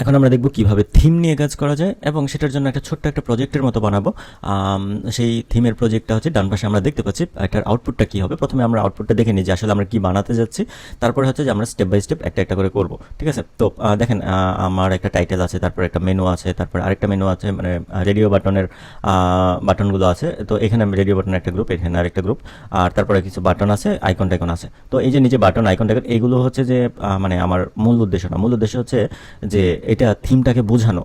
এখন আমরা দেখব কীভাবে থিম নিয়ে কাজ করা যায়, এবং সেটার জন্য একটা ছোট্ট একটা প্রজেক্টের মতো বানাবো। সেই থিমের প্রজেক্টটা হচ্ছে ডান পাশে আমরা দেখতে পাচ্ছি, এটার আউটপুটটা কি হবে? প্রথমে আমরা আউটপুটটা দেখে নিই যে আসলে আমরা কি বানাতে যাচ্ছি, তারপরে হচ্ছে যে আমরা স্টেপ বাই স্টেপ একটা একটা করে করব, ঠিক আছে? তো দেখেন আমার একটা টাইটেল আছে, তারপরে একটা মেনু আছে, তারপর আরেকটা মেনু আছে মানে রেডিও বাটনের বাটনগুলো আছে, তো এখানে আমি রেডিও বাটনের একটা গ্রুপ এখানে আরেকটা গ্রুপ আর তারপরে কিছু বাটন আছে আইকন টাইকন আছে। তো এই যে নিচে বাটন আইকন টাইকন এগুলো হচ্ছে যে মানে আমার মূল উদ্দেশ্য না, মূল উদ্দেশ্য হচ্ছে যে এটা থিমটাকে বোঝানো।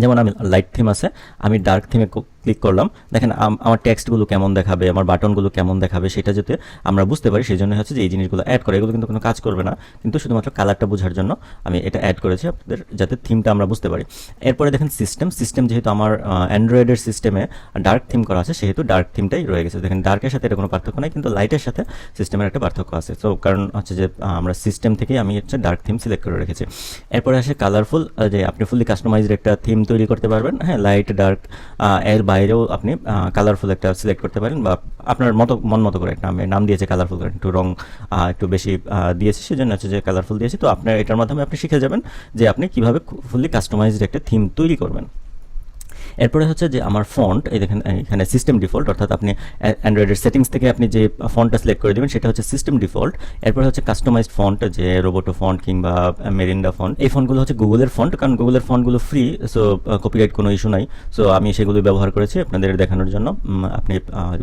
যেমন আমি লাইট থিম আছে আমি ডার্ক থিমে ক্লিক করলাম। দেখেন আমার টেক্সটগুলো কেমন দেখাবে, আমার বাটনগুলো কেমন দেখাবে সেটা যাতে আমরা বুঝতে পারি সেই জন্য হচ্ছে যে এই জিনিসগুলো অ্যাড করে, এগুলো কিন্তু কোনো কাজ করবে না। কিন্তু শুধুমাত্র কালারটা বোঝার জন্য আমি এটা অ্যাড করেছি আপনাদের, যাতে থিমটা আমরা বুঝতে পারি। এরপরে দেখেন সিস্টেম সিস্টেম যেহেতু আমার অ্যান্ড্রয়েডের সিস্টেমে ডার্ক থিম করা আছে, সেহেতু ডার্ক থিমটাই রয়ে গেছে। দেখেন ডার্কের সাথে এটা কোনো পার্থক্য নাই, কিন্তু লাইটের সাথে সিস্টেমের একটা পার্থক্য আছে। তো কারণ হচ্ছে যে আমরা সিস্টেম থেকেই আমি হচ্ছে ডার্ক থিম সিলেক্ট করে রেখেছি। এরপরে আসে কালারফুল যে আপনি ফুললি কাস্টমাইজড একটা থিম তৈরি করতে পারবেন। হ্যাঁ লাইট ডার্ক এর বাইরেও আপনি কালারফুল একটা সিলেক্ট করতে পারেন বা আপনার মতো, মন মতো করে একটা নাম দিয়েছে কালারফুল করে, একটু রং একটু বেশি দিয়েছি, সেজন্য হচ্ছে যে কালারফুল দিয়েছি। তো আপনার, এটার মাধ্যমে আপনি শিখে যাবেন যে আপনি কীভাবে ফুললি কাস্টমাইজড একটা থিম তৈরি করবেন। এরপরে হচ্ছে যে আমার ফন্ট দেখেন, এখানে সিস্টেম ডিফল্ট অর্থাৎ আপনি অ্যান্ড্রয়েডের সেটিংস থেকে আপনি যে ফন্টটা সিলেক্ট করে দেবেন, সেটা হচ্ছে সিস্টেম ডিফল্ট এরপরে হচ্ছে কাস্টমাইজড ফন্ট যে রোবোটো ফন্ট কিংবা মেরিন্ডা ফন্ট এই ফন্টগুলো হচ্ছে গুগলের ফন্ট কারণ গুগলের ফন্টগুলো ফ্রি সো কপিরাইট কোনো ইস্যু নাই। সো আমি সেগুলো ব্যবহার করেছি আপনাদের দেখানোর জন্য। আপনি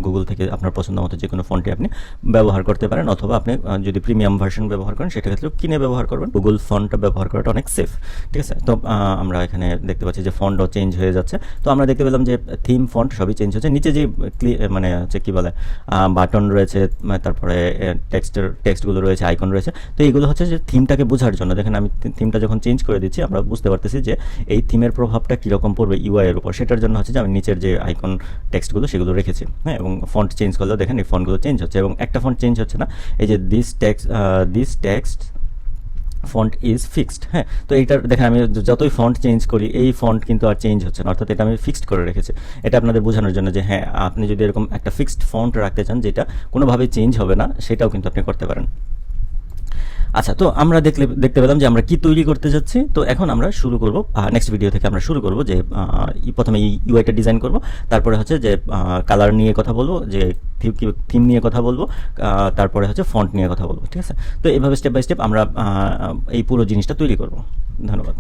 গুগল থেকে আপনার পছন্দ মতো যে কোনো ফন্টে আপনি ব্যবহার করতে পারেন, অথবা আপনি যদি প্রিমিয়াম ভার্সন ব্যবহার করেন, সেটা ক্ষেত্রে কিনে ব্যবহার করবেন। গুগল ফন্টটা ব্যবহার করাটা অনেক সেফ ঠিক আছে? তো আমরা এখানে দেখতে পাচ্ছি যে ফন্টও চেঞ্জ হয়ে যাচ্ছে। তো আমরা দেখতে পেলাম যে থিম ফন্ট সবই চেঞ্জ হচ্ছে নিচে যে মানে হচ্ছে কি বলে বাটন রয়েছে তারপরে টেক্সটের টেক্সটগুলো রয়েছে আইকন রয়েছে। তো এইগুলো হচ্ছে যে থিমটাকে বোঝার জন্য। দেখেন আমি থিমটা যখন চেঞ্জ করে দিচ্ছি, আমরা বুঝতে পারতেছি যে এই থিমের প্রভাবটা কীরকম পড়বে ইউআই এর উপর। সেটার জন্য হচ্ছে যে আমি নিচের যে আইকন টেক্সটগুলো সেগুলো রেখেছি হ্যাঁ? এবং ফন্ট চেঞ্জ করলেও দেখেন এই ফন্টগুলো চেঞ্জ হচ্ছে। এবং একটা ফন্ট চেঞ্জ হচ্ছে না, এই যে this text this text font is fixed হ্যাঁ? তো এইটার, দেখেন আমি যতই ফন্ট চেঞ্জ করি, এই ফন্ট কিন্তু আর চেঞ্জ হচ্ছে না। অর্থাৎ এটা আমি ফিক্সড করে রেখেছি। এটা আপনাদের বোঝানোর জন্য যে হ্যাঁ আপনি যদি এরকম একটা ফিক্সড ফন্ট রাখতে চান, যেটা কোনোভাবে চেঞ্জ হবে না, সেটাও কিন্তু আপনি করতে পারেন। আচ্ছা তো আমরা দেখলে, দেখতে পেলাম যে আমরা কি তৈরি করতে যাচ্ছি। তো এখন আমরা শুরু করব নেক্সট ভিডিও থেকে আমরা শুরু করব যে প্রথমে ইউআইটা ডিজাইন করব, তারপরে হচ্ছে যে কালার নিয়ে কথা বলব, যে থিম নিয়ে কথা বলব তারপরে হচ্ছে ফন্ট নিয়ে কথা বলব, ঠিক আছে? তো এভাবে স্টেপ বাই স্টেপ আমরা এই পুরো জিনিসটা তৈরি করব। ধন্যবাদ।